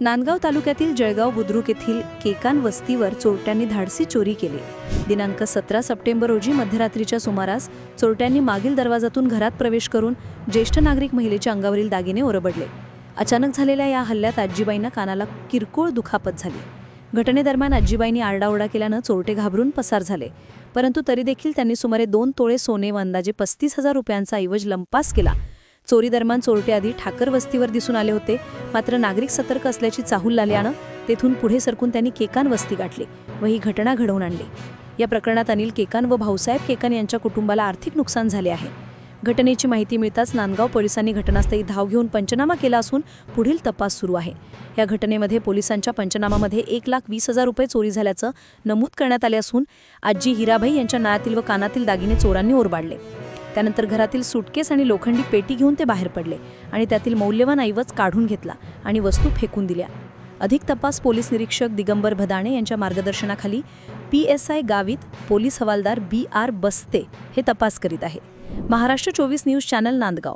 नांदगाव तालुक्यातील जळगाव बुद्रुक येथील केकान वस्तीवर चोरट्यांनी धाडसी चोरी केली. दिनांक सतरा सप्टेंबर रोजी मध्यरात्रीच्या सुमारास चोरट्यांनी मागील दरवाजातून घरात प्रवेश करून ज्येष्ठ नागरिक महिलेच्या अंगावरील दागिने ओरबडले. अचानक झालेल्या या हल्ल्यात आजीबाईंना कानाला किरकोळ दुखापत झाली. घटनेदरम्यान आजीबाईंनी आरडाओरडा केल्यानं चोरटे घाबरून पसार झाले. परंतु तरी देखील त्यांनी सुमारे दोन तोळे सोने व अंदाजे पस्तीस हजार रुपयांचा ऐवज लंपास केला. चोरी दरम्यान चोरटे आधी ठाकर वस्तीवर दिसून आले होते. मात्र नागरिक सतर्क असल्याची चाहूल लाल्यानं तेथून पुढे सरकून त्यांनी केकान वस्ती गाठली व ही घटना घडवून आणली. या प्रकरणात अनिल केकान व भाऊसाहेब केकान यांच्या कुटुंबाला आर्थिक नुकसान झाले आहे. घटनेची माहिती मिळताच नांदगाव पोलिसांनी घटनास्थळी धाव घेऊन पंचनामा केला असून पुढील तपास सुरू आहे. या घटनेमध्ये पोलिसांच्या पंचनामामध्ये एक लाख वीस हजार रुपये चोरी झाल्याचं नमूद करण्यात आले असून आजी हिराबाई यांच्या नाळातील व कानातील दागिने चोरांनी ओरबाडले. त्यानंतर घरातील सुटकेस आणि लोखंडी पेटी घेऊन ते बाहेर पडले आणि त्यातील मौल्यवान ऐवज काढून घेतला आणि वस्तू फेकून दिल्या. अधिक तपास पोलीस निरीक्षक दिगंबर भदाणे यांच्या मार्गदर्शनाखाली P S I Gavit police हवालदार बी आर बस्ते हे तपास करीत आहे. महाराष्ट्र चोवीस न्यूज चॅनल नांदगाव.